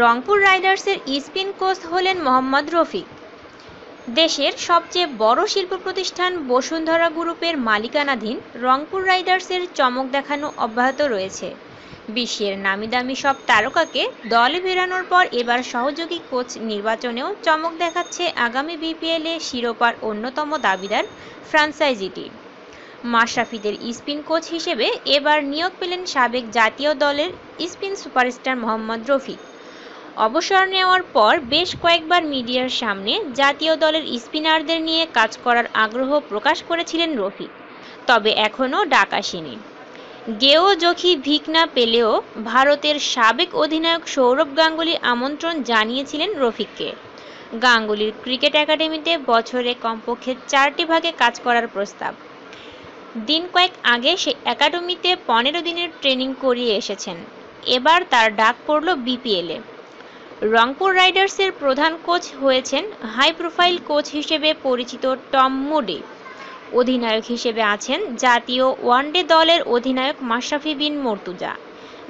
রংপুর রাইডার্সের spin coach হলেন মোহাম্মদ রফিক। দেশের সবচেয়ে বড় শিল্প প্রতিষ্ঠান বসুন্ধরা গ্রুপের মালিকানাধীন রংপুর রাইডার্সের চমক দেখানো অব্যাহত রয়েছে। বিশ্বের নামিদামি সব তারকাকে দলে ফেরানোর পর এবার সহযোগী কোচ নির্বাচনেও চমক দেখাচ্ছে আগামী বিপিএলে শিরোপার অন্যতম দাবিদার ফ্রান্সাইজিটি মাশরাফিদের স্পিন কোচ হিসেবে এবার নিয়োগ পেলেন সাবেক জাতীয় দলের স্পিন সুপারস্টার মোহাম্মদ রফিক। অবসর নেওয়ার পর বেশ কয়েকবার মিডিয়ার সামনে জাতীয় দলের স্পিনারদের নিয়ে কাজ করার আগ্রহ প্রকাশ করেছিলেন রফিক, তবে এখনও ডাক আসেনি। গেও জখি ভিক না পেলেও ভারতের সাবেক অধিনায়ক সৌরভ গাঙ্গুলি আমন্ত্রণ জানিয়েছিলেন রফিককে। গাঙ্গুলির ক্রিকেট একাডেমিতে বছরে কমপক্ষে চারটি ভাগে কাজ করার প্রস্তাব। দিন কয়েক আগে সে একাডেমিতে পনেরো দিনের ট্রেনিং করিয়ে এসেছেন। এবার তার ডাক পড়ল বিপিএলে। রংপুর রাইডার্সের প্রধান কোচ হয়েছেন হাই প্রোফাইল কোচ হিসেবে পরিচিত টম মুডি। অধিনায়ক হিসেবে আছেন জাতীয় ওয়ানডে দলের অধিনায়ক মাশরাফি বিন মর্তুজা,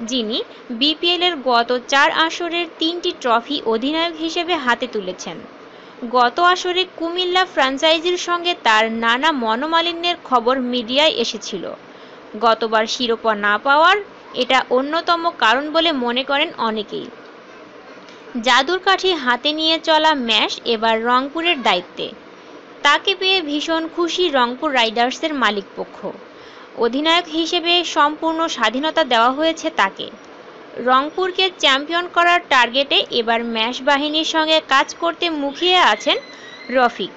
যিনি বিপিএলের গত চার আসরের তিনটি ট্রফি অধিনায়ক হিসেবে হাতে তুলেছেন। গত আসরে কুমিল্লা ফ্র্যাঞ্চাইজির সঙ্গে তার নানা মনোমালিন্যের খবর মিডিয়ায় এসেছিল। গতবার শিরোপা না পাওয়ার এটা অন্যতম কারণ বলে মনে করেন অনেকেই। জাদুর কাঠি হাতে নিয়ে চলা ম্যাশ এবার রংপুরের দায়িত্বে। তাকে পেয়ে ভীষণ খুশি রংপুর রাইডার্সের মালিকপক্ষ। অধিনায়ক হিসেবে সম্পূর্ণ স্বাধীনতা দেওয়া হয়েছে তাকে। রংপুরকে চ্যাম্পিয়ন করার টার্গেটে এবার ম্যাশ বাহিনীর সঙ্গে কাজ করতে মুখিয়ে আছেন রফিক।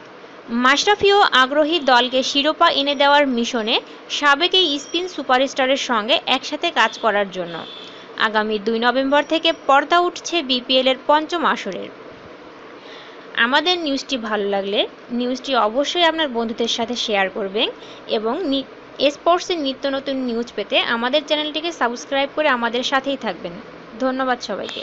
মাশরাফিও আগ্রহী দলকে শিরোপা এনে দেওয়ার মিশনে সাবেক এই স্পিন সুপারস্টারের সঙ্গে একসাথে কাজ করার জন্য। আগামী দুই নভেম্বর থেকে পর্দা উঠছে বিপিএলের পঞ্চম আসরের। আমাদের নিউজটি ভালো লাগলে নিউজটি অবশ্যই আপনার বন্ধুদের সাথে শেয়ার করবেন এবং স্পোর্টসের নিত্য নতুন নিউজ পেতে আমাদের চ্যানেলটিকে সাবস্ক্রাইব করে আমাদের সাথেই থাকবেন। ধন্যবাদ সবাইকে।